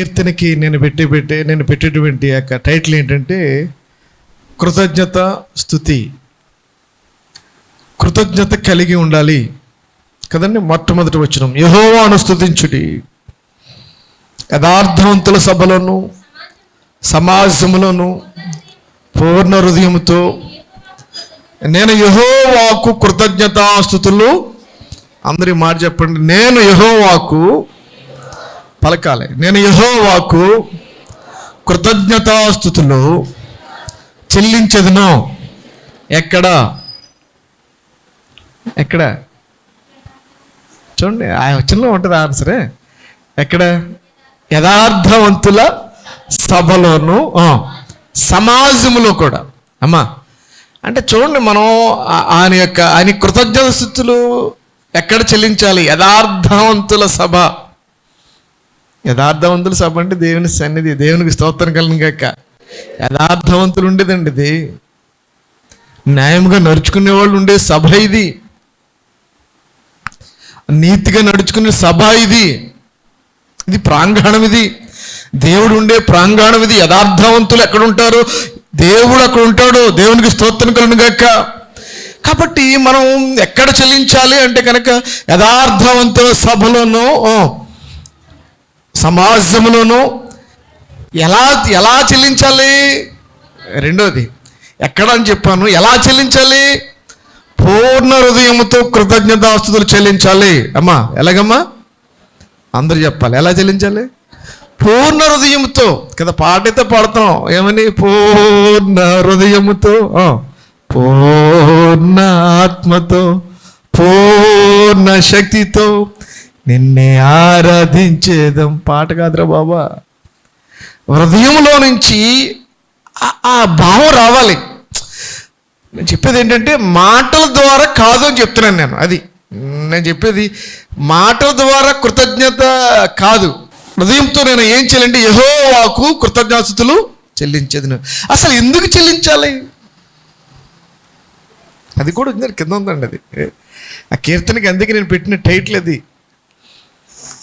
కీర్తనకి నేను పెట్టి పెట్టే నేను పెట్టేటువంటి యొక్క టైటిల్ ఏంటంటే కృతజ్ఞత స్థుతి. కృతజ్ఞత కలిగి ఉండాలి. కదండి? మొట్టమొదటి వచ్చిన యహోవాను స్థుతించుడి. యథార్థవంతుల సభలోను సమాజములోను పూర్ణ హృదయంతో నేను యహోవాకు కృతజ్ఞతాస్థుతులు. అందరి మాట చెప్పండి. నేను యహోవాకు పలకాలి. నేను యహోవాకు కృతజ్ఞతాస్థుతులు చెల్లించదును. ఎక్కడ? ఎక్కడ? చూడండి ఆ వచనంలో ఉంటుంది ఆన్సరే ఎక్కడ? యథార్థవంతుల సభలోను సమాజంలో కూడా. అమ్మా అంటే చూడండి మనం ఆయన యొక్క ఆయన కృతజ్ఞత స్థుతులు ఎక్కడ చెల్లించాలి? యథార్థవంతుల సభ. యథార్థవంతులు సభ అంటే దేవుని సన్నిధి దేవునికి స్తోత్రం కలిగాక యథార్థవంతులు ఉండేదండి ఇది. న్యాయంగా నడుచుకునే వాళ్ళు ఉండే సభ ఇది. నీతిగా నడుచుకునే సభ ఇది. ఇది ప్రాంగణం ఇది. దేవుడు ఉండే ప్రాంగణం ఇది. యథార్థవంతులు ఎక్కడ ఉంటారు? దేవుడు అక్కడ ఉంటాడు. దేవునికి స్తోత్రం కలను కాబట్టి మనం ఎక్కడ చెల్లించాలి అంటే కనుక యథార్థవంతుల సభలోనూ సమాజంలోనూ ఎలా ఎలా చెల్లించాలి? రెండోది ఎక్కడ అని చెప్పాను ఎలా చెల్లించాలి? పూర్ణ హృదయముతో కృతజ్ఞతాస్తుతులు చెల్లించాలి. అమ్మా ఎలాగమ్మా? అందరూ చెప్పాలి ఎలా చెల్లించాలి? పూర్ణ హృదయంతో కదా పాటైతే పాడతాం పాడుతున్నాం ఏమని? పూర్ణ హృదయముతో పూర్ణ ఆత్మతో పూర్ణ శక్తితో నిన్నే ఆరాధించేదం. పాట కాదురా బాబా. హృదయంలో నుంచి ఆ- భావం రావాలి. నేను చెప్పేది ఏంటంటే మాటల ద్వారా కాదు అని చెప్తున్నాను నేను. అది నేను చెప్పేది మాటల ద్వారా కృతజ్ఞత కాదు. హృదయంతో నేను ఏం చేయాలంటే యహోవాకు కృతజ్ఞతలు చెల్లించేది అసలు ఎందుకు చెల్లించాలి? అది కూడా ఉంది. కింద ఉందండి అది. ఆ కీర్తనకి అందుకే నేను పెట్టిన టైటిల్ అది.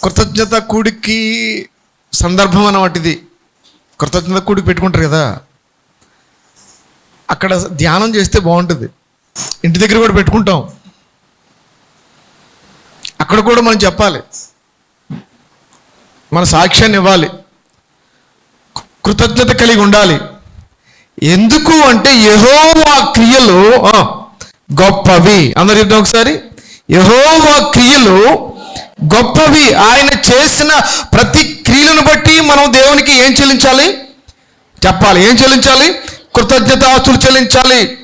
కృతజ్ఞత కూడికి సందర్భం అన్నమాట ఇది కృతజ్ఞత కూడికి పెట్టుకుంటారు కదా. అక్కడ ధ్యానం చేస్తే బాగుంటుంది. ఇంటి దగ్గర కూడా పెట్టుకుంటాం. అక్కడ కూడా మనం చెప్పాలి. మన సాక్ష్యాన్ని ఇవ్వాలి. కృతజ్ఞత కలిగి ఉండాలి. ఎందుకు అంటే యహోవా క్రియలు గొప్పవి. అందరు చెప్తాం ఒకసారి. యహోవా క్రియలు గొప్పవి. ఆయన చేసిన ప్రతి క్రియలను బట్టి మనం దేవునికి ఏం చెల్లించాలి? చెప్పాలి. ఏం చెల్లించాలి? కృతజ్ఞతాస్తులు చెల్లించాలి.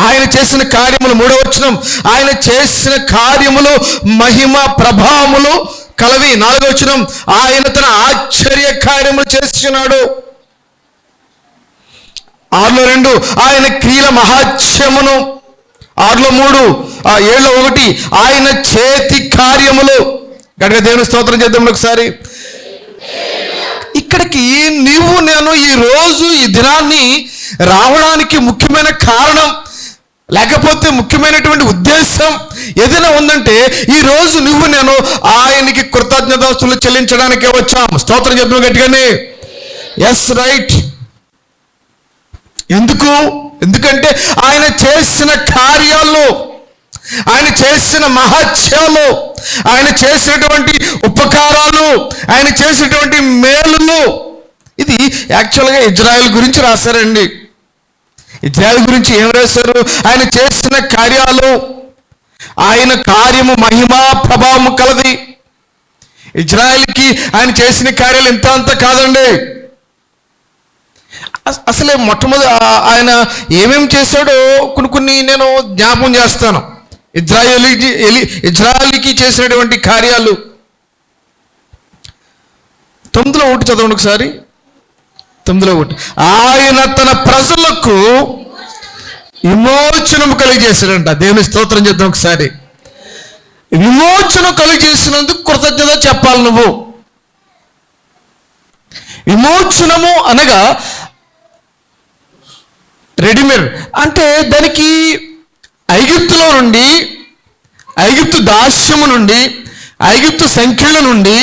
ఆయన చేసిన కార్యములు మూడవచనం ఆయన చేసిన కార్యములు మహిమ ప్రభావములు కలవి. నాలుగవచనం ఆయన తన ఆశ్చర్య కార్యములు చేస్తున్నాడు. ఆరులో రెండు ఆయన క్రియల మహాత్యమును. ఆరులో మూడు ఆ ఏళ్ళు ఒకటి ఆయన చేతి కార్యములు గట్టిగా దేవుని స్తోత్రం చేద్దాం ఒకసారి. ఇక్కడికి నీవు నేను ఈ రోజు ఈ దినాన్ని రావడానికి ముఖ్యమైన కారణం లేకపోతే ముఖ్యమైనటువంటి ఉద్దేశం ఏదైనా ఉందంటే ఈ రోజు నువ్వు నేను ఆయనకి కృతజ్ఞతాస్తులు చెల్లించడానికే వచ్చాం. స్తోత్రం చెప్పిన గట్టిగానే. ఎస్ రైట్ ఎందుకు? ఎందుకంటే ఆయన చేసిన కార్యాలు ఆయన చేసిన మహత్యాలు ఆయన చేసినటువంటి ఉపకారాలు ఆయన చేసినటువంటి మేలులు. ఇది యాక్చువల్గా ఇజ్రాయెల్ గురించి రాశారండి. ఇజ్రాయెల్ గురించి ఏం రాశారు? ఆయన చేసిన కార్యాలు ఆయన కార్యము మహిమా ప్రభావము కలది. ఇజ్రాయెల్కి ఆయన చేసిన కార్యాలు ఇంత అంత కాదండి. అస- అసలే మొట్టమొదటి ఆయన ఏమేం చేశాడో కొన్ని కొన్ని నేను జ్ఞాపం చేస్తాను. ఇజ్రాయేలీకి ఎలి ఇజ్రాయలీకి చేసినటువంటి కార్యాలు. తొమ్మిదిలో ఒకటి చదవండి ఒకసారి. తొమ్మిదిలో ఒకటి. ఆయన తన ప్రజలకు విమోచనం కలిగజేశాడంట. దేవుని స్తోత్రం చేద్దాం ఒకసారి. విమోచనం కలిగజేసినందుకు కృతజ్ఞత చెప్పాలి నువ్వు. విమోచనము అనగా రెడీమేడ్. అంటే దానికి ఐగుప్తులో నుండి ఐగుప్తు దాస్యము నుండి ఐగుప్తు సంఖ్యల నుండి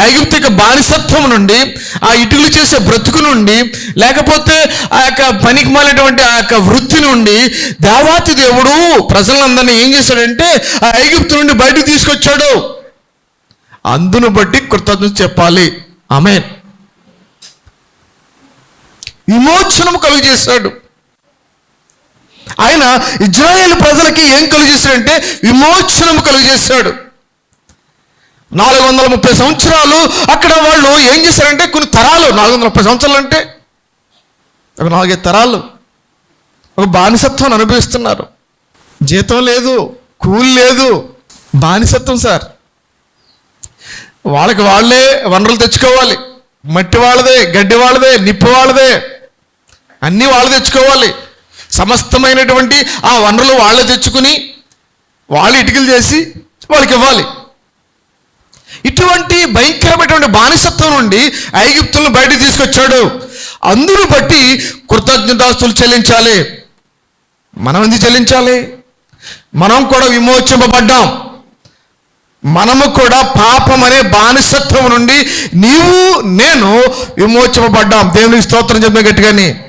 ఐగుప్తిక బానిసత్వం నుండి ఆ ఇటుకలు చేసే బ్రతుకు నుండి లేకపోతే ఆ యొక్క పనికి మాలినటువంటి ఆ యొక్క వృత్తి నుండి దేవాతి దేవుడు ప్రజలందరినీ ఏం చేశాడంటే ఆ ఐగుప్తు నుండి బయటకు తీసుకొచ్చాడు. అందును బట్టి కృతజ్ఞత చెప్పాలి. ఆమె విమోచనం కలుగు చేశాడు ఆయన ఇజ్రాయేల్ ప్రజలకి ఏం కలుగజేశాడంటే విమోచనం కలుగజేశాడు. నాలుగు వందల ముప్పై సంవత్సరాలు అక్కడ వాళ్ళు ఏం చేశారంటే కొన్ని తరాలు నాలుగు వందల ముప్పై సంవత్సరాలు అంటే ఒక నాలుగైదు తరాలు ఒక బానిసత్వం అనుభవిస్తున్నారు. జీతం లేదు కూలి లేదు బానిసత్వం సార్. వాళ్ళకి వాళ్ళే వనరులు తెచ్చుకోవాలి. మట్టి వాళ్ళదే గడ్డి వాళ్ళదే నిప్పు వాళ్ళదే. అన్నీ వాళ్ళు తెచ్చుకోవాలి. సమస్తమైనటువంటి ఆ వనరులు వాళ్ళే తెచ్చుకుని వాళ్ళు ఇటుకలు చేసి వాళ్ళకి ఇవ్వాలి. ఇటువంటి భయంకరమైనటువంటి బానిసత్వం నుండి ఐగుప్తులను బయటకు తీసుకొచ్చాడు. అందును బట్టి కృతజ్ఞతాస్తులు చెల్లించాలి. మనం ఎందుకు చెల్లించాలి? మనం కూడా విమోచింపబడ్డాం. మనము కూడా పాపం అనే బానిసత్వం నుండి నీవు నేను విమోచింపబడ్డాం. దేవునికి స్తోత్రం చెప్పిన గట్టిగాని.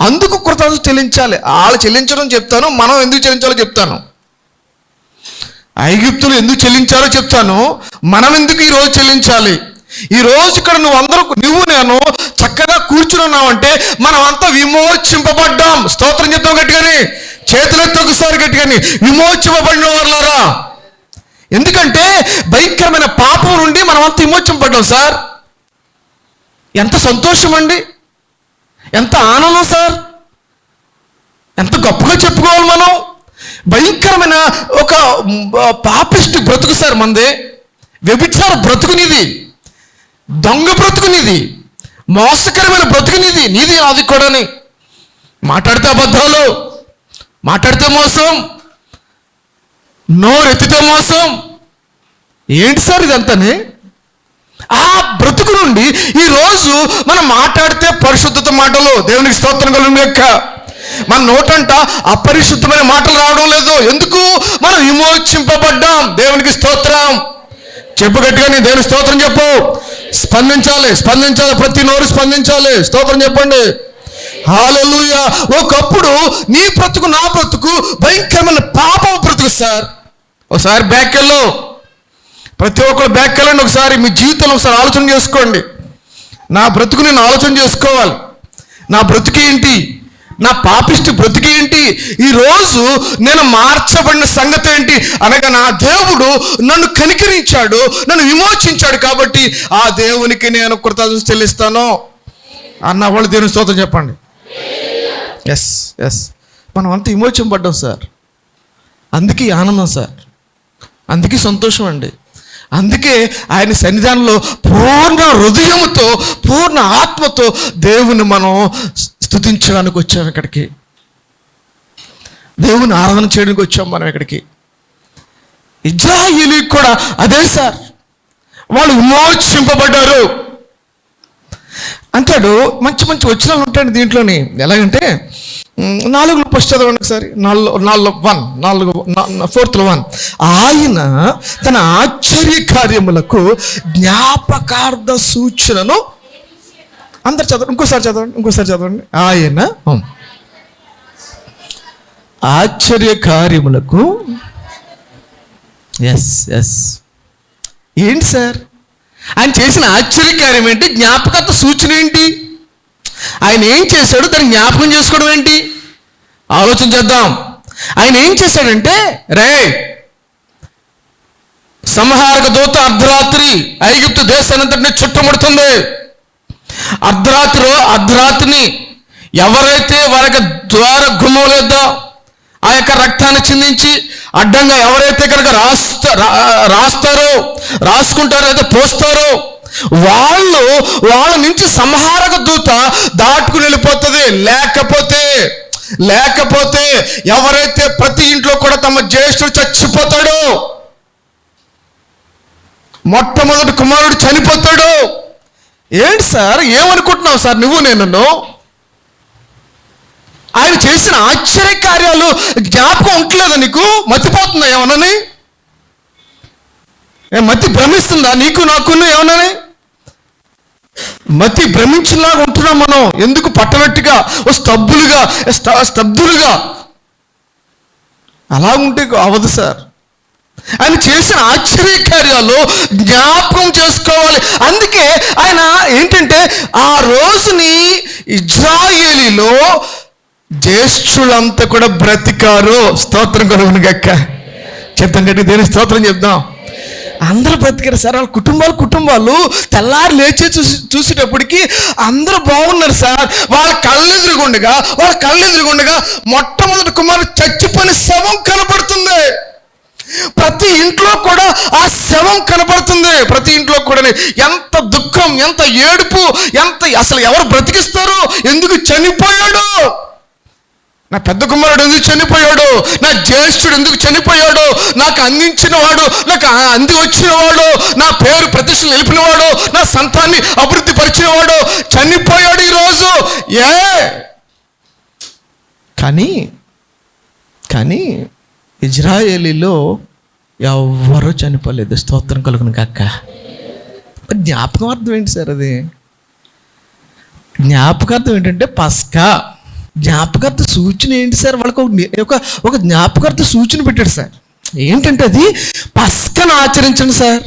అందుకు కృతజ్ఞత చెల్లించాలి. వాళ్ళు చెల్లించడం చెప్తాను మనం ఎందుకు చెల్లించాలో చెప్తాను. ఐగుప్తులు ఎందుకు చెల్లించాలో చెప్తాను. మనం ఎందుకు ఈ రోజు చెల్లించాలి? ఈ రోజు ఇక్కడ నువ్వు అందరూ నువ్వు నేను చక్కగా కూర్చుని ఉన్నావంటే మనం అంతా విమోచింపబడ్డాం. స్తోత్రం చెప్తాం గట్టిగాని. చేతులెత్తి ఒకసారి గట్టిగాని. విమోచింపబడిన వాళ్ళారా ఎందుకంటే భయంకరమైన పాపం నుండి మనం అంతా విమోచింపడ్డాం సార్. ఎంత సంతోషం అండి ఎంత ఆనందం సార్? ఎంత గొప్పగా చెప్పుకోవాలి మనం? భయంకరమైన ఒక పాపిస్ట్ బ్రతుకు సార్ మంది. వ్యభిచార బ్రతుకునిది. దొంగ బ్రతుకునిది. మోసకరమైన బ్రతుకునిది. నీది నాది కూడాని. మాట్లాడితే అబద్ధాలు. మాట్లాడితే మోసం. నోరెత్తితే మోసం. ఏంటి సార్ ఇదంతానే? ఆ బ్రతుకు నుండి ఈ రోజు మనం మాట్లాడితే పరిశుద్ధత మాటలు దేవునికి స్తోత్రం కలుగు యొక్క మన నోటంట అపరిశుద్ధమైన మాటలు రావడం లేదు. ఎందుకు? మనం విమోచింపబడ్డాం. దేవునికి స్తోత్రం. చెప్పు గట్టిగా నీ దేవుని స్తోత్రం చెప్పు. స్పందించాలి స్పందించాలి. ప్రతి నోరు స్పందించాలి. స్తోత్రం చెప్పండి. హాలూయ ఒకప్పుడు నీ బ్రతుకు నా బ్రతుకు భయంకరమైన పాపం బ్రతుకు సార్. ఒకసారి బ్యాక్ వెళ్ళు. ప్రతి ఒక్కరు బ్యాక్ వెళ్ళండి ఒకసారి మీ జీవితంలో ఒకసారి ఆలోచన చేసుకోండి. నా బ్రతుకు నేను ఆలోచన చేసుకోవాలి. నా బ్రతుకు ఏంటి? నా పాపిష్టి బ్రతికేంటి ఏంటి? ఈరోజు నేను మార్చబడిన సంగతి ఏంటి? అనగా నా దేవుడు నన్ను కనికరించాడు నన్ను విమోచించాడు కాబట్టి ఆ దేవునికి నేను కృతజ్ఞత చెల్లిస్తాను. అన్న వాళ్ళు దేవుని స్తోత్రం చెప్పండి. ఎస్ ఎస్ మనం అంత విమోచింపడ్డాం సార్. అందుకే ఆనందం సార్. అందుకే సంతోషం అండి. అందుకే ఆయన సన్నిధానంలో పూర్ణ హృదయముతో పూర్ణ ఆత్మతో దేవుని మనం స్థుతించడానికి వచ్చాం ఇక్కడికి. దేవుని ఆరాధన చేయడానికి వచ్చాం మనం ఇక్కడికి. ఇజ్రాయిలీ కూడా అదే సార్. వాళ్ళు విమోచింపబడ్డారు అంటాడు మంచి మంచి వచనాలు ఉంటాయండి దీంట్లోని. ఎలాగంటే నాలుగు పోస్ట్ ఫస్ట్ చదవండి ఒకసారి. నాలుగు నాలుగు వన్ నాలుగు ఫోర్త్లో వన్ ఆయన తన ఆశ్చర్య కార్యములకు జ్ఞాపకార్థ సూచనను అందరు చదవండి ఇంకోసారి చదవండి ఇంకోసారి చదవండి. ఆయన ఆశ్చర్య కార్యములకు ఎస్ ఎస్ ఏంటి సార్? ఆయన చేసిన ఆశ్చర్యకార్యం ఏంటి? జ్ఞాపకత్వ సూచన ఏంటి? ఆయన ఏం చేశాడు? దాన్ని జ్ఞాపకం చేసుకోవడం ఏంటి? ఆలోచన చేద్దాం. ఆయన ఏం చేశాడంటే రే సంహారక దూత అర్ధరాత్రి ఐగుప్తు దేశానంతటిని చుట్టుముడుతుంది. అర్ధరాత్రిలో అర్ధరాత్రిని ఎవరైతే వారి యొక్క ద్వార గుమ్మం ఆ యొక్క రక్తాన్ని చిందించి అడ్డంగా ఎవరైతే కనుక రాస్తా రా- రాస్తారో రాసుకుంటారో లేదా పోస్తారో వాళ్ళు వాళ్ళ నుంచి సంహారక దూత దాటుకుని వెళ్ళిపోతుంది. లేకపోతే లేకపోతే ఎవరైతే ప్రతి ఇంట్లో కూడా తమ జ్యేష్ఠుడు చచ్చిపోతాడో మొట్టమొదటి కుమారుడు చనిపోతాడు ఏంటి సార్? ఏమనుకుంటున్నావు సార్ నువ్వు నేను ఆయన చేసిన ఆశ్చర్య కార్యాలు జ్ఞాపకం ఉంటలేదా నీకు? మర్చిపోతుందా ఏమనని మతి భ్రమిస్తుందా నీకు నాకు ఏమనని మతి భ్రమించేలాగా ఉంటున్నాం మనం. ఎందుకు పట్టనట్టుగా ఓ స్తబ్దులుగా స్తబ్దులుగా? అలా ఉంటే అవదు సార్. ఆయన చేసిన ఆశ్చర్య కార్యాలు జ్ఞాపకం చేసుకోవాలి. అందుకే ఆయన ఏంటంటే ఆ రోజుని ఇజ్రాయేలీలో జ్యేష్ఠులంతా కూడా బ్రతికారు. స్తోత్రం కొరకు గక్క చెప్తాం కట్టి దేని స్తోత్రం చెప్దాం? అందరూ బ్రతికారు సార్. వాళ్ళ కుటుంబాలు కుటుంబాలు. తెల్లారి లేచి చూసి చూసేటప్పటికి అందరూ బాగున్నారు సార్. వాళ్ళ కళ్ళెదురుగుండగా వాళ్ళ కళ్ళెదురుగుండగా మొట్టమొదటి కుమారుడు చచ్చిపోయిన శవం కనపడుతుంది ప్రతి ఇంట్లో కూడా ఆ శవం కనపడుతుంది ప్రతి ఇంట్లో కూడా ఎంత దుఃఖం ఎంత ఏడుపు ఎంత అసలు ఎవరు బ్రతికిస్తారు? ఎందుకు చనిపోయాడు? నా పెద్ద కుమారుడు ఎందుకు చనిపోయాడు? నా జ్యేష్ఠుడు ఎందుకు చనిపోయాడు? నాకు అందించిన వాడు నాకు అంది వచ్చినవాడు నా పేరు ప్రతిష్ట నిలిపినవాడు నా సంతాన్ని అభివృద్ధి పరిచినవాడు చనిపోయాడు ఈరోజు. ఏ? కానీ కానీ ఇజ్రాయేలీలో ఎవ్వరూ చనిపోలేదు. స్తోత్రం కలుగును కాక. జ్ఞాపకార్థం ఏంటి సార్ అది? జ్ఞాపకార్థం ఏంటంటే పస్కా. జ్ఞాపకార్థ సూచన ఏంటి సార్? వాళ్ళకి ఒక ఒక జ్ఞాపకర్త జ్ఞాపకార్థ సూచన పెట్టాడు సార్. ఏంటంటే అది పస్కను ఆచరించండి సార్.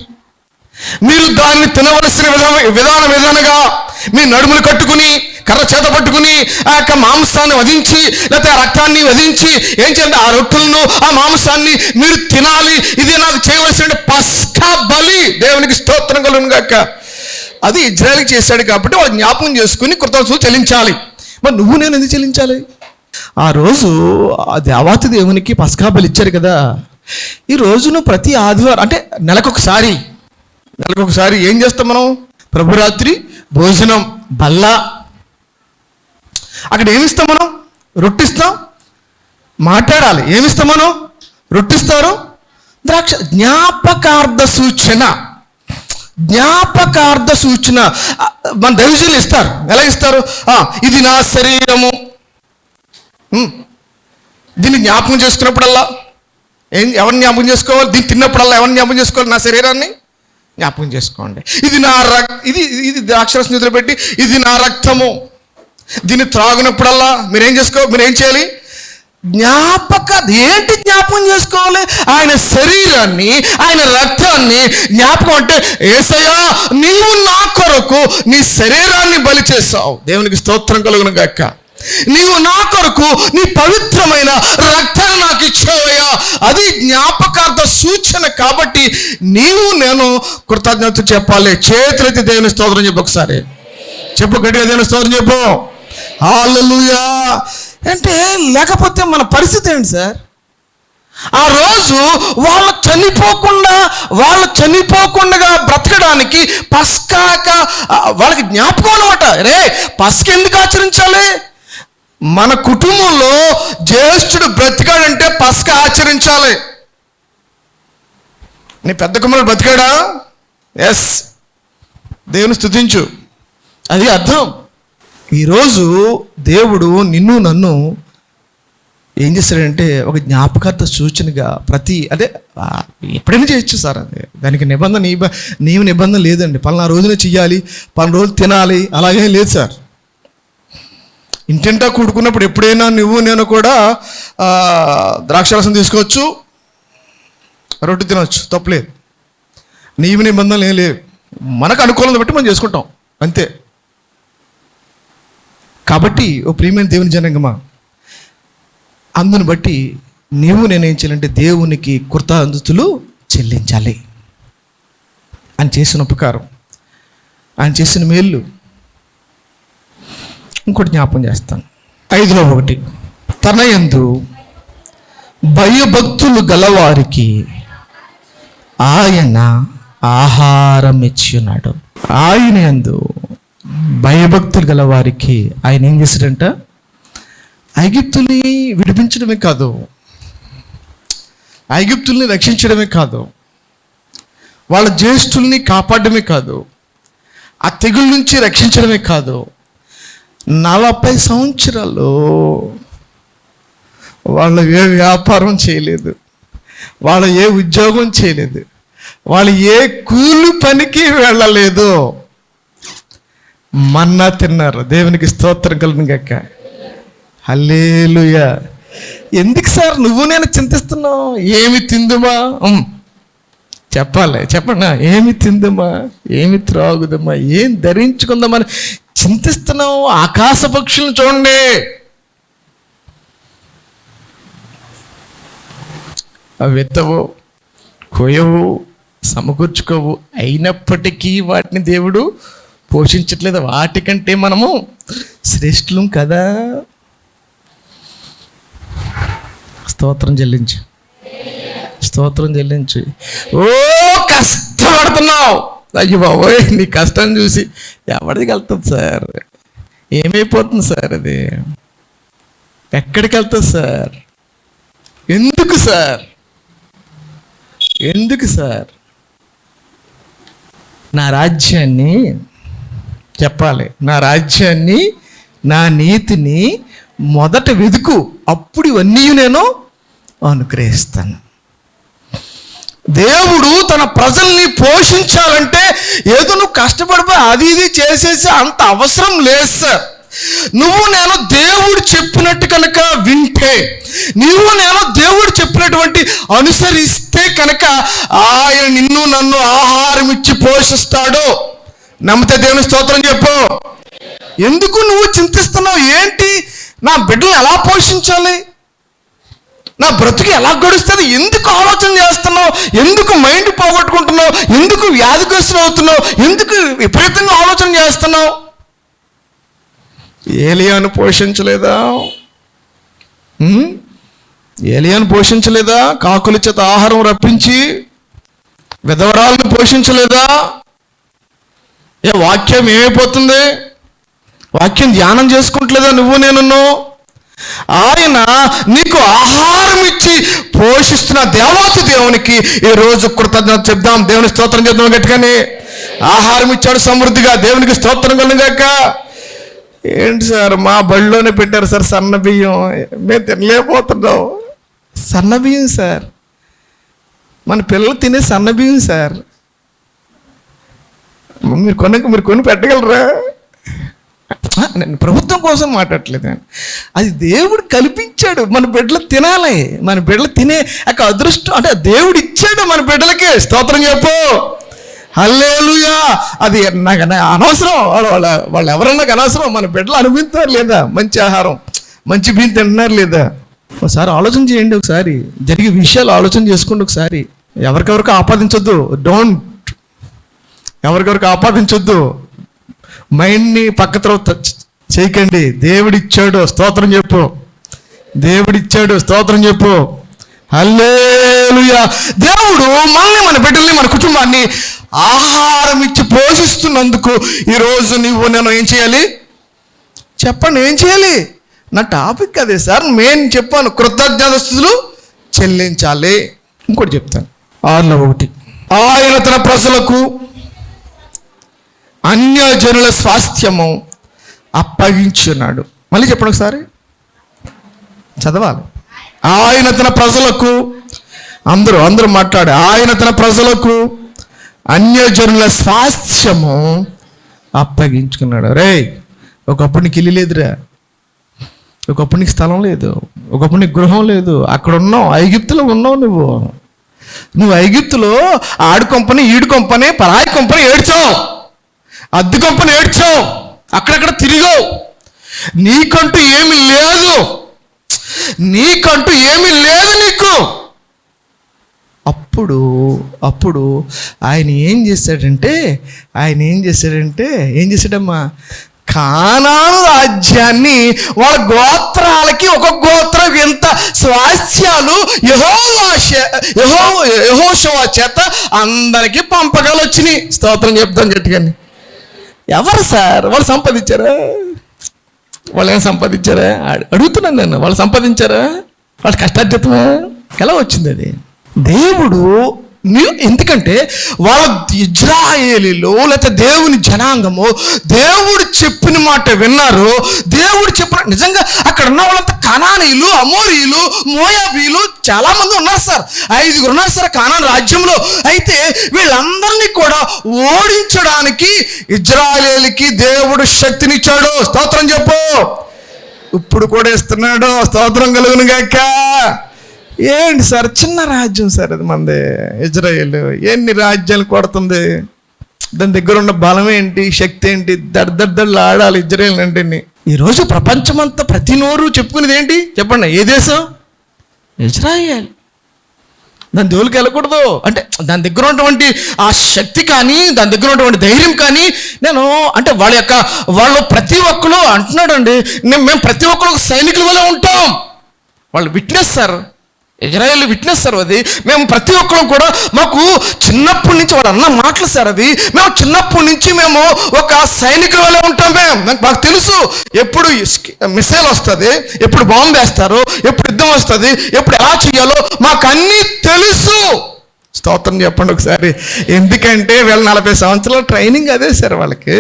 మీరు దాన్ని తినవలసిన విధానం విధానం విధానగా మీ నడుములు కట్టుకుని కర్ర చేత పట్టుకుని ఆ యొక్క మాంసాన్ని వధించి లేకపోతే ఆ రక్తాన్ని వధించి ఏం చేయండి? ఆ రొట్టెలను ఆ మాంసాన్ని మీరు తినాలి. ఇదే నాకు చేయవలసిన పస్కా బలి దేవునికి స్తోత్రం కలుగునుగాక అది ఇజ్రాయల్కి చేశాడు కాబట్టి వాళ్ళు జ్ఞాపకం చేసుకుని కృతజ్ఞతలు చెల్లించాలి. మరి నువ్వు నేను ఎందుకు చెల్లించాలి? ఆ రోజు ఆ దేవాతి దేవునికి పస్కా ఇచ్చారు కదా. ఈ రోజును ప్రతి ఆదివారం అంటే నెలకొకసారి నెలకొకసారి ఏం చేస్తాం మనం? ప్రభురాత్రి భోజనం బల్ల. అక్కడ ఏమిస్తాం మనం? రొట్టిస్తాం. మాట్లాడాలి. ఏమిస్తాం మనం? రొట్టిస్తారు. ద్రాక్ష జ్ఞాపకార్థ సూచన. జ్ఞాపకార్థ సూచన. మన దైవజనులు ఇస్తారు. ఎలా ఇస్తారు? ఇది నా శరీరము. దీన్ని జ్ఞాపకం చేసుకున్నప్పుడల్లా ఏం ఎవరిని జ్ఞాపకం చేసుకోవాలి? దీన్ని తిన్నప్పుడల్లా ఎవరిని జ్ఞాపకం చేసుకోవాలి? నా శరీరాన్ని జ్ఞాపకం చేసుకోండి. ఇది నా రక్ ఇది ఇది ద్రాక్షరసం నిధులు పెట్టి ఇది నా రక్తము. దీన్ని త్రాగునప్పుడల్లా మీరేం చేసుకో మీరేం చేయాలి? జ్ఞాపక ఏంటి జ్ఞాపకం చేసుకోవాలి? ఆయన శరీరాన్ని ఆయన రక్తాన్ని జ్ఞాపకం అంటే ఏసయ్యా నీవు నా కొరకు నీ శరీరాన్ని బలి చేస్తావు దేవునికి స్తోత్రం కలుగును గక్క నీవు నా కొరకు నీ పవిత్రమైన రక్తాన్ని నాకు ఇచ్చావయ్యా. అది జ్ఞాపకార్థ సూచన కాబట్టి నీవు నేను కృతజ్ఞత చెప్పాలి. చేతులైతే దేవుని స్తోత్రం చెప్పు ఒకసారి. చెప్పు గట్టిగా దేవుని స్తోత్రం చెప్పు. హల్లెలూయా అంటే లేకపోతే మన పరిస్థితి ఏంటి సార్? ఆ రోజు వాళ్ళు చనిపోకుండా వాళ్ళు చనిపోకుండా బ్రతకడానికి పస్కాక వాళ్ళకి జ్ఞాపకం అనమాట రే పస్క ఎందుకు ఆచరించాలి? మన కుటుంబంలో జ్యేష్ఠుడు బ్రతికాడంటే పస్క ఆచరించాలి. నీ పెద్ద కుమారుడు బ్రతికాడా? ఎస్ దేవుని స్తుతించు అది అర్థం. ఈరోజు దేవుడు నిన్ను నన్ను ఏం చేస్తాడంటే ఒక జ్ఞాపకార్థ సూచనగా ప్రతి అదే ఎప్పుడైనా చేయొచ్చు సార్ అది. దానికి నిబంధన నిబ నియమ నిబంధన లేదండి. పలానా రోజున చెయ్యాలి పలానా రోజులు తినాలి అలాగే లేదు సార్. ఇంటింటా కూడుకున్నప్పుడు ఎప్పుడైనా నువ్వు నేను కూడా ద్రాక్షరసం తీసుకోవచ్చు రొట్టె తినవచ్చు తప్పులేదు నియమ నిబంధనలు ఏం లేవు. మనకు అనుకూలం బట్టి మనం చేసుకుంటాం. అంతే. కాబట్టి ఓ ప్రియమైన దేవుని జనంగమా అందును బట్టి నీవు నేనేం చేయాలంటే దేవునికి కృతాంతులు చెల్లించాలి. ఆయన చేసిన ఉపకారం ఆయన చేసిన మేళ్ళు ఇంకోటి జ్ఞాపం చేస్తాను. ఐదులో ఒకటి తన యందు భయభక్తులు గలవారికి ఆయన ఆహారం ఇచ్చి ఉన్నాడు ఆయన యందు భయభక్తులు గల వారికి ఆయన ఏం చేశాడంట? ఐగిప్తుల్ని విడిపించడమే కాదు. ఐగిప్తుల్ని రక్షించడమే కాదు. వాళ్ళ జ్యేష్ఠుల్ని కాపాడమే కాదు. ఆ తెగుల నుంచి రక్షించడమే కాదు. నలభై సంవత్సరాలు వాళ్ళు ఏ వ్యాపారం చేయలేదు. వాళ్ళు ఏ ఉద్యోగం చేయలేదు. వాళ్ళు ఏ కూలి పనికి వెళ్ళలేదు. మన్నా తిన్నారు. దేవునికి స్తోత్రం కలుగును గక్క హల్లేలుయా. ఎందుకు సార్ నువ్వు నేను చింతిస్తున్నావు? ఏమి తిందుమా? ఉమ్. చెప్పాలి చెప్పండి ఏమి తిందుమా? ఏమి త్రాగుదమ్మా ఏం ధరించుకుందామని చింతిస్తున్నావు? ఆకాశ పక్షులను చూడండి. అవి ఎత్తవు కోయవు సమకూర్చుకోవు. అయినప్పటికీ వాటిని దేవుడు పోషించట్లేదు. వాటికంటే మనము శ్రేష్ఠులం కదా. స్తోత్రం చెల్లించు. స్తోత్రం చెల్లించు. ఓ కష్టపడుతున్నావు. అయ్యో బాబోయ్ నీ కష్టం చూసి ఎవరికి వెళ్తుంది సార్? ఏమైపోతుంది సార్ అది? ఎక్కడికి వెళ్తుంది సార్? ఎందుకు సార్? ఎందుకు సార్? నా రాజ్యాన్ని చెప్పాలి. నా రాజ్యాన్ని నా నీతిని మొదట వెతుకు అప్పుడు ఇవన్నీ నేను అనుగ్రహిస్తాను. దేవుడు తన ప్రజల్ని పోషించాలంటే ఏదో నువ్వు కష్టపడిపోయి అది ఇది చేసేసి అంత అవసరం లేదు సార్. నువ్వు నేను దేవుడు చెప్పినట్టు కనుక వింటే నువ్వు నేను దేవుడు చెప్పినటువంటి అనుసరిస్తే కనుక ఆయన నిన్ను నన్ను ఆహారం ఇచ్చి పోషిస్తాడు. నమ్మితే దేవుని స్తోత్రం చెప్పు. ఎందుకు నువ్వు చింతిస్తున్నావు? ఏంటి? నా బిడ్డలు ఎలా పోషించాలి? నా బ్రతుకు ఎలా గడుస్తుంది? ఎందుకు ఆలోచన చేస్తున్నావు? ఎందుకు మైండ్ పోగొట్టుకుంటున్నావు? ఎందుకు వ్యాధిగ్రస్తులు అవుతున్నావు? ఎందుకు విపరీతంగా ఆలోచన చేస్తున్నావు? ఏలియాను పోషించలేదా? ఏలియాను పోషించలేదా? కాకుల చేత ఆహారం రప్పించి విధవరాలను పోషించలేదా? ఏ వాక్యం ఏమైపోతుంది? వాక్యం ధ్యానం చేసుకుంటలేదా నువ్వు నేను ఆయన నీకు ఆహారం ఇచ్చి పోషిస్తున్న దేవాతి దేవునికి ఈ రోజు కృతజ్ఞత చెప్దాం. దేవుని స్తోత్రం చెప్దాం గట్టుకని ఆహారం ఇచ్చాడు సమృద్ధిగా దేవునికి స్తోత్రం కలుగాక. ఏంటి సార్ మా బడిలోనే పెట్టారు సార్ సన్న బియ్యం. మేము తినలేకపోతున్నాం. సన్న బియ్యం సార్. మన పిల్లలు తినే సన్న బియ్యం సార్. మీరు కొనక మీరు కొని పెట్టగలరా? నేను ప్రభుత్వం కోసం మాట్లాడట్లేదు నేను. అది దేవుడు కల్పించాడు. మన బిడ్డలు తినాలి. మన బిడ్డలు తినే ఒక అదృష్టం అంటే దేవుడు ఇచ్చాడు మన బిడ్డలకి. స్తోత్రం చెప్పు. హల్లేలుయా. అది నాకు అనవసరం. వాళ్ళ వాళ్ళ వాళ్ళు ఎవరన్నా అనవసరం. మన బిడ్డలు అనుభవిస్తున్నారు లేదా? మంచి ఆహారం మంచి బియ్యం తింటున్నారు లేదా? ఒకసారి ఆలోచన చేయండి ఒకసారి. జరిగే విషయాలు ఆలోచన చేసుకోండి ఒకసారి. ఎవరికెవరికి ఆపాదించొద్దు. డోంట్ ఎవరికెవరికి ఆపాదించొద్దు. మైండ్ని పక్కతో చేయకండి. దేవుడిచ్చాడు స్తోత్రం చెప్పు. దేవుడిచ్చాడు స్తోత్రం చెప్పు. హల్లేలుయా. దేవుడు మనల్ని మన బిడ్డల్ని మన కుటుంబాన్ని ఆహారం ఇచ్చి పోషిస్తున్నందుకు ఈరోజు నువ్వు నేను ఏం చేయాలి? చెప్పండి ఏం చేయాలి? నా టాపిక్ అదే సార్ నేను చెప్పాను కృతజ్ఞతలు చెల్లించాలి. ఇంకోటి చెప్తాను. ఆరులో ఒకటి. ఆయన తన ప్రజలకు అన్యజనుల స్వాస్థ్యము అప్పగించున్నాడు. మళ్ళీ చెప్పండి ఒకసారి. చదవాలి. ఆయన తన ప్రజలకు అందరూ అందరూ మాట్లాడు ఆయన తన ప్రజలకు అన్యజనుల స్వాస్థ్యము అప్పగించుకున్నాడు. రే ఒకప్పుడు నీకు ఇల్లు లేదురా. ఒకప్పుడు నీకు స్థలం లేదు. ఒకప్పుడు నీకు గృహం లేదు. అక్కడ ఉన్నావు. ఐగిప్తులో ఉన్నావు నువ్వు. నువ్వు ఐగిప్తులో ఆడు కొంపని ఈడు కొంపని పరాయి కొంపని ఏడ్చావు. అద్దె కొంపని అక్కడక్కడ తిరిగావు నీకంటూ ఏమీ లేదు. నీకంటూ ఏమీ లేదు నీకు. అప్పుడు అప్పుడు ఆయన ఏం చేశాడంటే ఆయన ఏం చేశాడంటే ఏం చేశాడమ్మా? కానాను రాజ్యాన్ని వాళ్ళ గోత్రాలకి ఒక గోత్రం ఎంత స్వాస్యాలు యహో యహో యహోశవ చేత అందరికి పంపకాలు వచ్చినాయి. స్తోత్రం చెప్తాను గట్టిగాని. ఎవరు సార్? వాళ్ళు సంపాదించారా? వాళ్ళు ఏం సంపాదించారా? అడు- అడుగుతున్నాను నేను. వాళ్ళు సంపాదించారా? వాళ్ళ కష్టార్జితమా? ఎలా వచ్చింది అది? దేవుడు నీ ఎందుకంటే వాళ్ళ ఇజ్రాయేలీలు లేకపోతే దేవుని జనాంగము దేవుడు చెప్పిన మాట విన్నారు. దేవుడు చెప్పిన నిజంగా అక్కడ ఉన్న వాళ్ళంతా కణానీయులు అమోరీయులు మోయాబీలు చాలామంది ఉన్నారు సార్. ఐదుగురు ఉన్నారు సార్ కానాన్ రాజ్యంలో. అయితే వీళ్ళందరినీ కూడా ఓడించడానికి ఇజ్రాయేలీకి దేవుడు శక్తినిచ్చాడు. స్తోత్రం చెప్పు. ఇప్పుడు కూడా ఇస్తున్నాడు. స్తోత్రం కలుగును గాక. ఏంటి సార్? చిన్న రాజ్యం సార్ అది మంది ఇజ్రాయేల్. ఎన్ని రాజ్యాలు కొడుతుంది? దాని దగ్గర ఉన్న బలం ఏంటి? శక్తి ఏంటి? దడ్దడ్డలు ఆడాలి ఇజ్రాయేల్ అంటే ఈరోజు ప్రపంచమంతా ప్రతి నోరు చెప్పుకునేది ఏంటి? చెప్పండి ఏ దేశం? ఇజ్రాయేల్. దాని దేవుడికి వెళ్ళకూడదు. అంటే దాని దగ్గర ఉన్నటువంటి ఆ శక్తి కానీ దాని దగ్గర ఉన్నటువంటి ధైర్యం కానీ నేను అంటే వాళ్ళ యొక్క వాళ్ళు ప్రతి ఒక్కరు అంటున్నాడండి నేను మేము ప్రతి ఒక్కరు సైనికుల వల్ల ఉంటాం. వాళ్ళు witness sir Israel witness sir అది. మేము ప్రతి ఒక్కరం కూడా మాకు చిన్నప్పటి నుంచి వాడు అన్న మాటలు సార్ అది. మేము చిన్నప్పటి నుంచి మేము ఒక సైనికుల వల్ల ఉంటాం మేము. మాకు మాకు తెలుసు ఎప్పుడు మిసైల్ వస్తుంది ఎప్పుడు బాంబు వేస్తారు ఎప్పుడు యుద్ధం వస్తుంది ఎప్పుడు ఎలా చేయాలో మాకు అన్నీ తెలుసు. స్తోత్రం చెప్పండి ఒకసారి. ఎందుకంటే వీళ్ళ నలభై సంవత్సరాల ట్రైనింగ్ అదే సార్ వాళ్ళకి.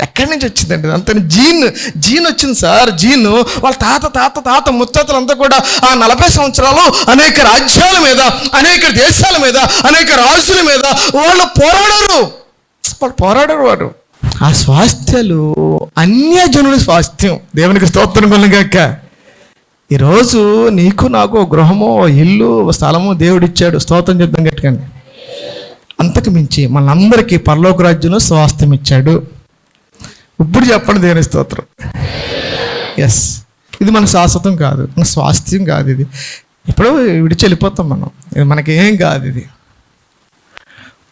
ఎక్కడి నుంచి వచ్చిందండి అంత జీన్ జీన్ వచ్చింది సార్ జీన్. వాళ్ళ తాత తాత తాత ముత్తాతలంతా కూడా ఆ నలభై సంవత్సరాలు అనేక రాజ్యాల మీద అనేక దేశాల మీద అనేక రాజుల మీద వాళ్ళు పోరాడారు. వాళ్ళు పోరాడారు వారు. ఆ స్వాస్థ్యాలు అన్యజనుడి స్వాస్థ్యం. దేవునికి స్తోత్రం కొనగాక ఈరోజు నీకు నాకు గృహమో ఇల్లు ఓ స్థలము దేవుడిచ్చాడు స్తోత్రం చేద్దాం గట్టుకండి అంతకు మించి మనందరికీ పరలోక రాజ్యంలో స్వాస్థ్యం ఇచ్చాడు. ఇప్పుడు చెప్పండి దేవుని స్తోత్రం. ఎస్ ఇది మన శాశ్వతం కాదు మన స్వాస్థ్యం కాదు ఇది. ఇప్పుడు విడిచి వెళ్ళిపోతాం మనం. ఇది మనకేం కాదు ఇది.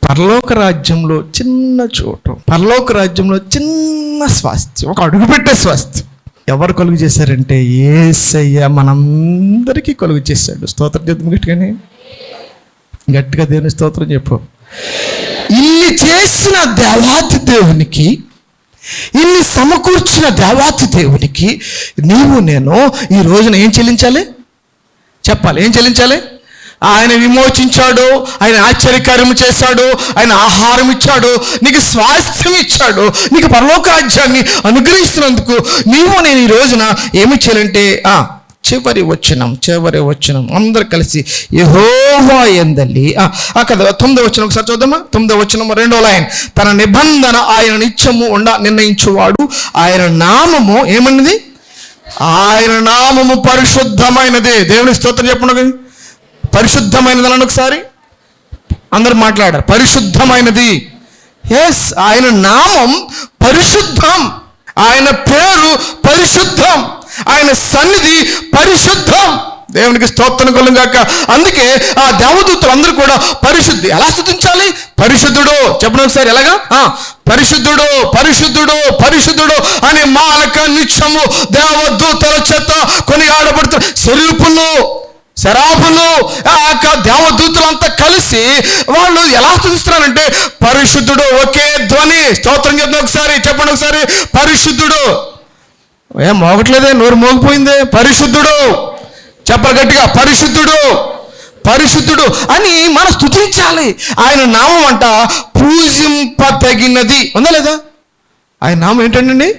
పరలోక రాజ్యంలో చిన్న చోటు పరలోక రాజ్యంలో చిన్న స్వాస్థ్యం ఒక అడుగుపెట్టే స్వాస్థ్యం. ఎవరు కలుగు చేశారంటే ఏసయ్య మనందరికీ కలుగు చేశాడు. స్తోత్రం చేద్దాం గట్టిగానే. గట్టిగా దేవుని స్తోత్రం చెప్పు. ఇల్లు చేసిన దేవాతి దేవునికి ఇన్ని సమకూర్చిన దేవాతి దేవునికి నీవు నేను ఈ రోజున ఏం చెల్లించాలి? చెప్పాలి. ఏం చెల్లించాలి? ఆయన విమోచించాడు ఆయన ఆశ్చర్యకార్యము చేశాడు ఆయన ఆహారం ఇచ్చాడు నీకు స్వాస్థ్యం ఇచ్చాడు నీకు పరలోక రాజ్యాన్ని అనుగ్రహిస్తున్నందుకు నీవు నేను ఈ రోజున ఏమి చేయాలంటే చివరి వచ్చినం చివరి వచ్చినం అందరు కలిసి యహోవా ఎందలి ఆ, ఆ కదా తొమ్మిదో వచ్చిన ఒకసారి చూద్దామా? తొమ్మిదో వచనం రెండో లైన్. తన నిబంధన ఆయన నిత్యము ఉండ నిర్ణయించువాడు. ఆయన నామము ఏమన్నది? ఆయన నామము పరిశుద్ధమైనది. దేవుని స్తోత్రం చెప్పండి పరిశుద్ధమైనది అనండి ఒకసారి. అందరు మాట్లాడారు. పరిశుద్ధమైనది. ఎస్ ఆయన నామం పరిశుద్ధం. ఆయన పేరు పరిశుద్ధం. ఆయన సన్నిధి పరిశుద్ధం. దేవునికి స్తోత్రం కొలంగాక. అందుకే ఆ దేవదూతలు అందరూ కూడా పరిశుద్ధి ఎలా స్థుతించాలి పరిశుద్ధుడు. చెప్పడం ఒకసారి ఎలాగా? ఆ, పరిశుద్ధుడు పరిశుద్ధుడు పరిశుద్ధుడు అని మాలక నిత్యము దేవదూతల చేత కొని ఆడబడుతు స్వరూపులు శరాఫులు ఆ యొక్క దేవదూతలంతా కలిసి వాళ్ళు ఎలా స్థుతిస్తున్నారంటే పరిశుద్ధుడు ఒకే ధ్వని. స్తోత్రం చెప్తా ఒకసారి చెప్పండి ఒకసారి. పరిశుద్ధుడు. ఏం మోగట్లేదే? నోరు మోగిపోయిందే? పరిశుద్ధుడు. చెప్పరు గట్టిగా పరిశుద్ధుడు. పరిశుద్ధుడు అని మనం స్థుతించాలి ఆయన నామం అంట పూజింపతగినది. ఉందా లేదా? ఆయన నామం ఏంటండి?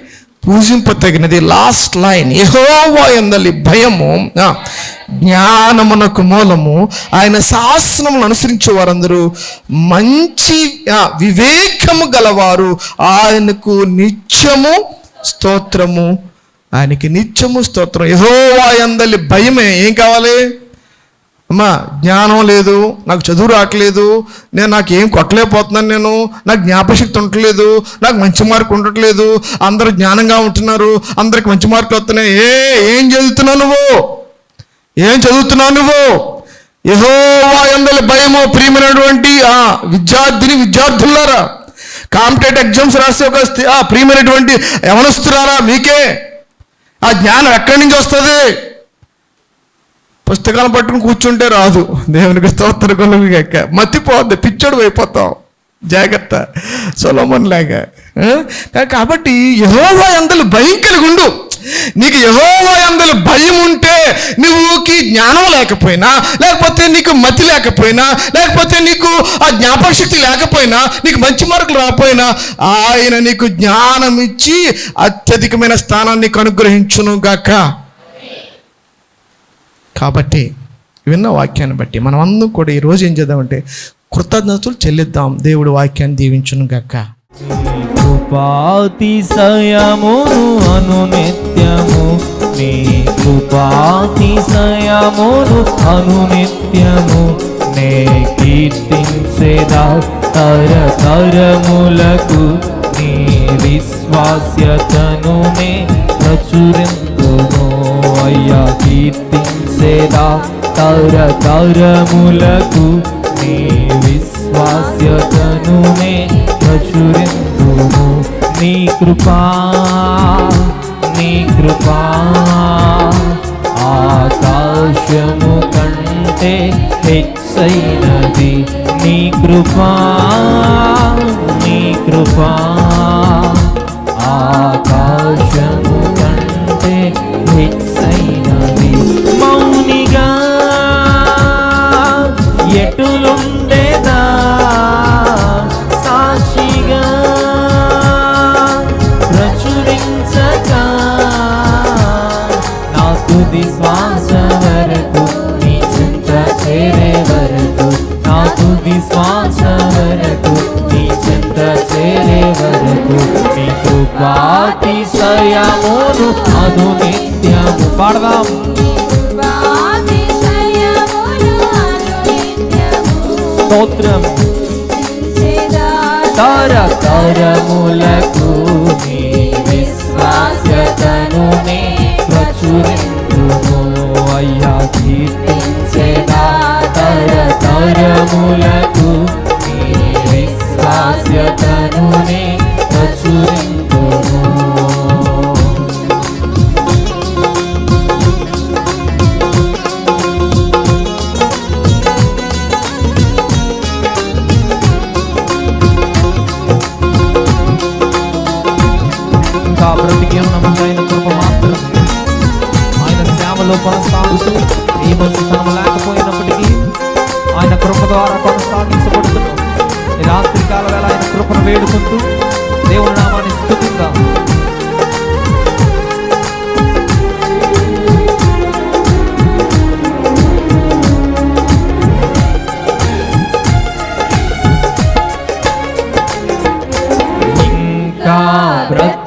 పూజింపతగినది. లాస్ట్ లైన్ యెహోవా ఎందలి భయము జ్ఞానమునకు మూలము. ఆయన శాసనమును అనుసరించే వారందరూ మంచి వివేకము గలవారు. ఆయనకు నిత్యము స్తోత్రము. ఆయనకి నిత్యము స్తోత్రం. యహోవా ఎందలి భయమే. ఏం కావాలి? అమ్మా జ్ఞానం లేదు నాకు చదువు రావట్లేదు నేను నాకు ఏం కొట్టలేకపోతున్నాను నేను నాకు జ్ఞాపశక్తి ఉండట్లేదు నాకు మంచి మార్కు ఉండట్లేదు అందరూ జ్ఞానంగా ఉంటున్నారు అందరికి మంచి మార్కులు వస్తున్నాయి. ఏ ఏం చదువుతున్నావు నువ్వు? ఏం చదువుతున్నావు నువ్వు? యహోవా యందలి భయము ప్రియమైనటువంటి ఆ విద్యార్థిని విద్యార్థులారా కాంపిటేటివ్ ఎగ్జామ్స్ రాసే ఒక ప్రియమైనటువంటి యవనస్తురారా మీకే ఆ జ్ఞానం ఎక్కడి నుంచి వస్తుంది? పుస్తకాలు పట్టుకుని కూర్చుంటే రాదు. దేవునికి స్తోత్ర కొలుగు ఎక్క. మత్తిపోద్ది పిచ్చోడు అయిపోతాం. జాగ్రత్త. సొలోమన్ లాగా. కాబట్టి యహోవా అందరు భయం కలిగి ఉండు. నీకు యహోవా భయం ఉంటే నువ్వుకి జ్ఞానం లేకపోయినా లేకపోతే నీకు మతి లేకపోయినా లేకపోతే నీకు ఆ జ్ఞాపక శక్తి లేకపోయినా నీకు మంచి మార్కులు రాకపోయినా ఆయన నీకు జ్ఞానం ఇచ్చి అత్యధికమైన స్థానాన్ని నీకు అనుగ్రహించును గాక కాబట్టి విన్న వాక్యాన్ని బట్టి మనం అందరం కూడా ఈరోజు ఏం చేద్దామంటే కృతజ్ఞతలు చెల్లిద్దాం దేవుడు వాక్యాన్ని దీవించును గాక కృపాతిశయమును అనునిత్యము నీ కృపాతిశయమును అనునిత్యము నే కీర్తించేదా తరతరములకు నీ విశ్వాస్యతను నే ప్రచురిందును అయ్యా కీర్తించేదా తరతరములకు నీ విశ్వాస్యతను నే ప్రచురిందును నీ కృపా నీ కృపా ఆకాశము కంటే హెచ్చైనది నీ కృపా నీ కృపా ఆకాశము తుది శ్వాస వరకు నీ చింత చేరే వరకు. నా తుది శ్వాస వరకు నీ చింత చేరే వరకు. నీ కృపాతిశయమును అను నిత్యము పాడదాం. స్తోత్రం. తర తరములకు నీ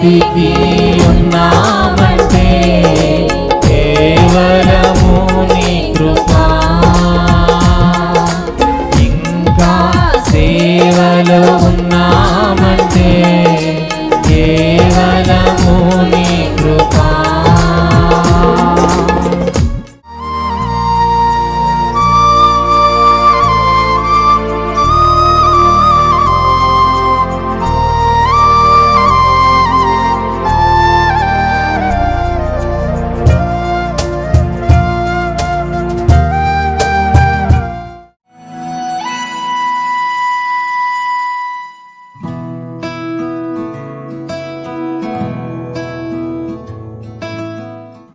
స్థితి ఉన్నావు